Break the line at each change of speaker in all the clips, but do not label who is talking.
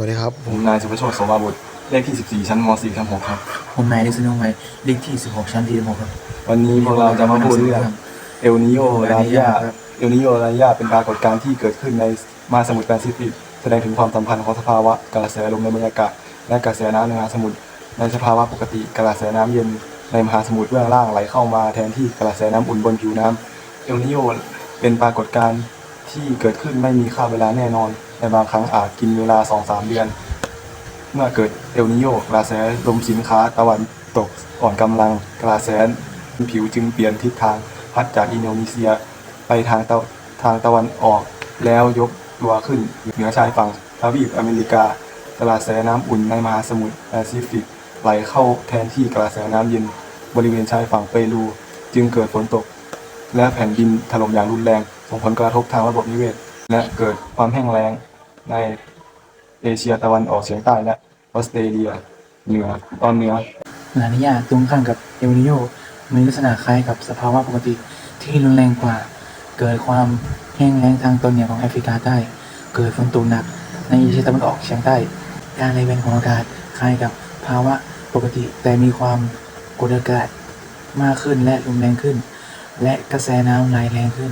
วัสดีครับ
ผมนายสุภโชติโสมาบุตรเลขที่ 14 ชั้นม .4 ทับ6ครับ
ผมนายดิสโนไวเลขที่ 16 ชั้นที่16ครับ
วันนี้พวกเราจะมาพูดเรื่องเอลนิโยลานิยาเอลนิโยลานิยาเป็นปรากฏการณ์ที่เกิดขึ้นในมหาสมุทรแปซิฟิกแสดงถึงความสัมพันธ์ของสภาวะกระแสลมในบรรยากาศ และกระแสน้ำในมหาสมุทรในสภาวะปกติกระแสน้ำเย็นในมหาสมุทรเบื้องล่างไหลเข้ามาแทนที่กระแสน้ำอุ่นบนผิวน้ำเอลนิโยเป็นปรากฏการณ์ที่เกิดขึ้นไม่มีค่าเวลาแน่นอน ในบางครั้งอาจกินเวลา 2-3 เดือน เมื่อเกิดเอลนิโยกระแสลมสินค้าตะวันตกอ่อนกำลังกระแสผิวจึงเปลี่ยนทิศทางพัดจากอินโดนีเซีย ไปทางตะทางตะวันออกแล้วยกตัวขึ้นเหนือชายฝั่งทวีปอเมริกากระแสน้ำอุ่นในมหาสมุทรแปซิฟิกไหลเข้าแทนที่กระแสน้ำเย็นบริเวณชายฝั่งเปรูจึงเกิดฝนตก และแผ่นดินถล่มอย่างรุนแรงส่งผลกระทบทางระบบนิเวศ และเกิดความแห้งแล้ง ในเอเชียตะวันออกเฉียงใต้และออสเตรเลียเหนือตอนเหนือ
ลานิยาตรงข้ามกับเอลนิโยมีลักษณะคล้ายกับสภาวะปกติที่รุนแรงกว่า เกิดความแห้งแล้งทางตอนเหนือของแอฟริกาใต้ เกิดฝนตกหนัก ในเอเชียตะวันออกเฉียงใต้ การไหลเวียนของอากาศคล้ายกับภาวะปกติแต่มีความกดอากาศมากขึ้นและรุนแรงขึ้น และกระแสน้ำไหลแรงขึ้น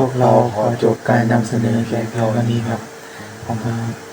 พวกเราขอจบการนำเสนอแค่เพียงเท่านี้ครับ Con?